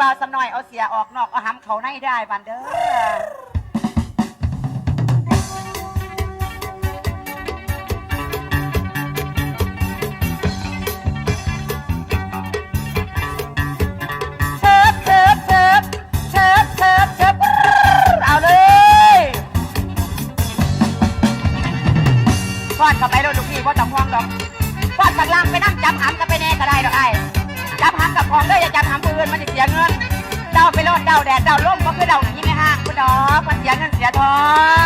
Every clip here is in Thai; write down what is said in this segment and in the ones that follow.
บ่าวสำหน่อยเอาเสียออกนอกเอาหำเขาในได้บันเด้อ อื่อนมันจะเสียเงิน เดาไปโอดเดาแดดเดาล่มก็คือเดาอหนีในห้างคุณดอกมันเสียเงินเสียทอง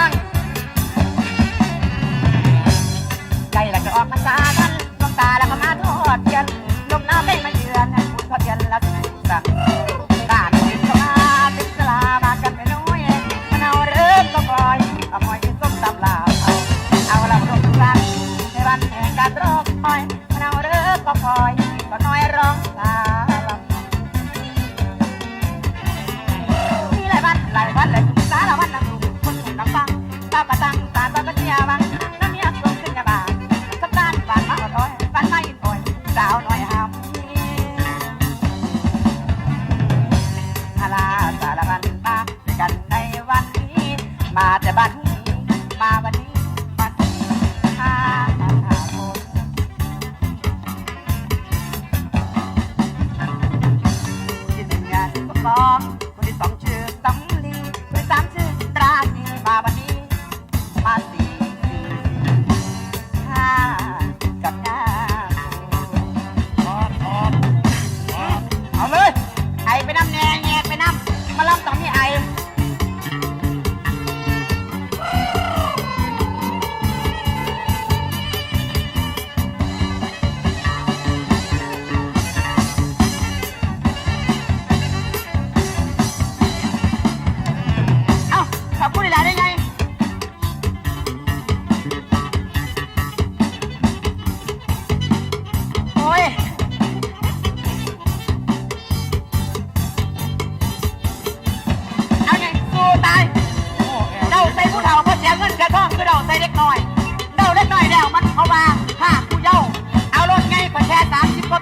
ตายเดาใส่ผู้เฒ่าเพราะเสียเงินเสียทองคือเดาใส่เล็กน้อยเดาเล็กน้อยแล้วมันเขามาห้าผู้เย้าเอารถไงกว่าแค่สามสิบกว่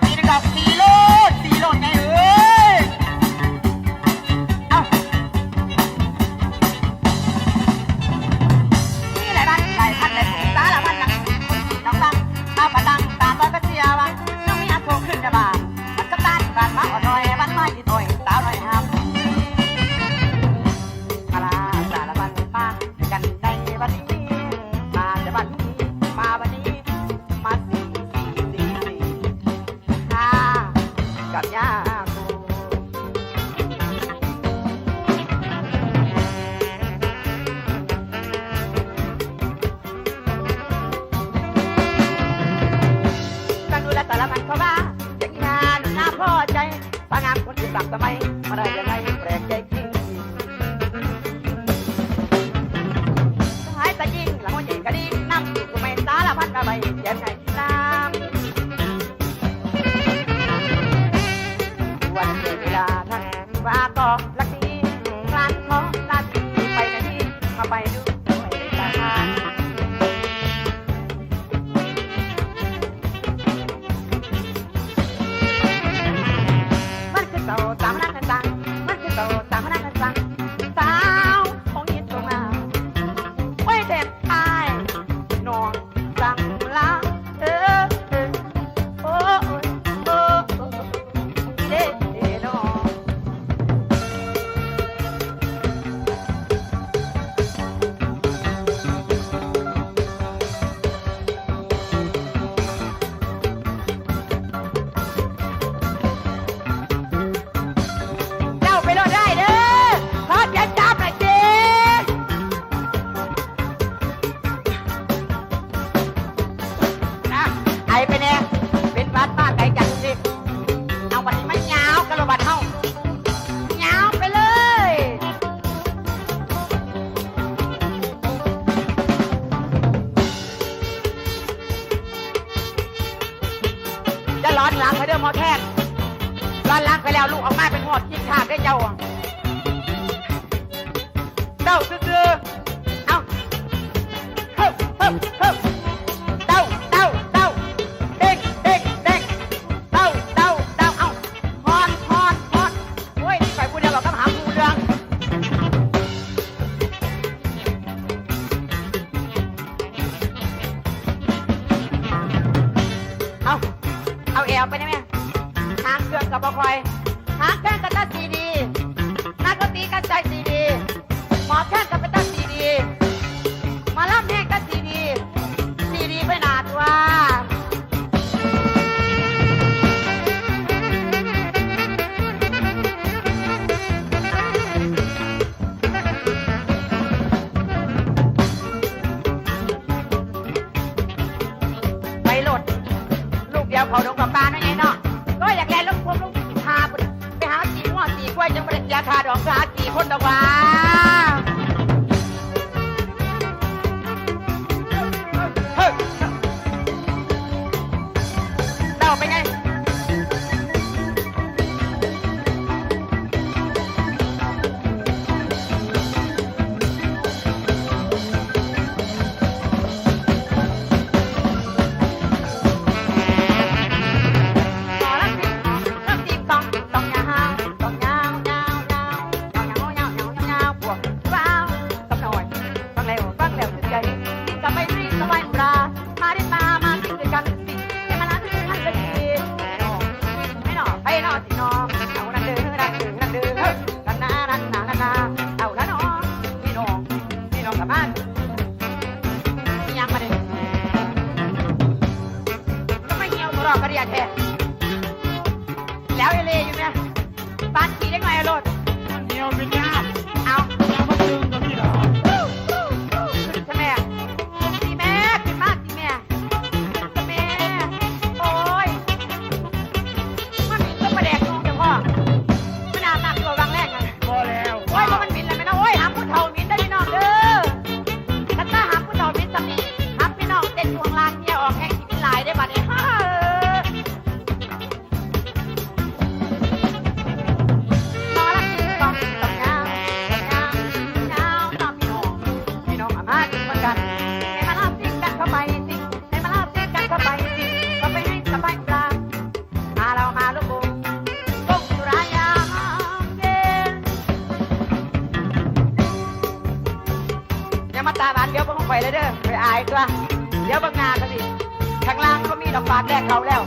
กันเข้ามาเด็กงานหน้าพ่อใจสางามคนที่กลับทำไมมาได้ยังไงแปลกใจ หลังไปเด้อหมอแทนร้อนหลังไปแล้วลูกออกมาเป็นหอดกินชาดได้เจ้าเจ้าซื้อเอาเฮ้เฮ้ยเฮ้ย บ่หาแป้งกันตาซีดีนักดนตรีกันใจซีดีหมอแพทย์กันไปตาซีดีมาล่ำแม่งกันซีดีซีดีไปนาตัว ไปหลด ลูกเดีวเขาดงกับปลาเน่ะไงเนาะก็อยากแลนลูกพวกลูก ว่าจะไม่ได้เสียค่าดอกสากี่คนอกวา กับปากแดกเขาแล้ว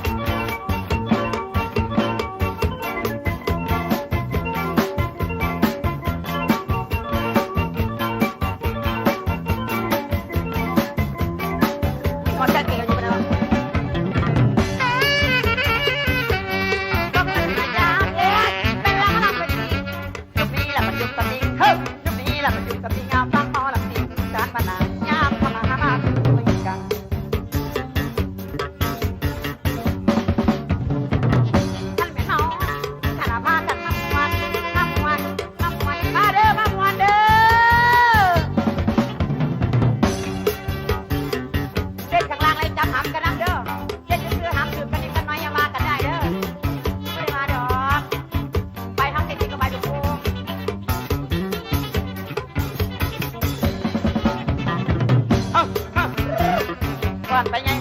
campaña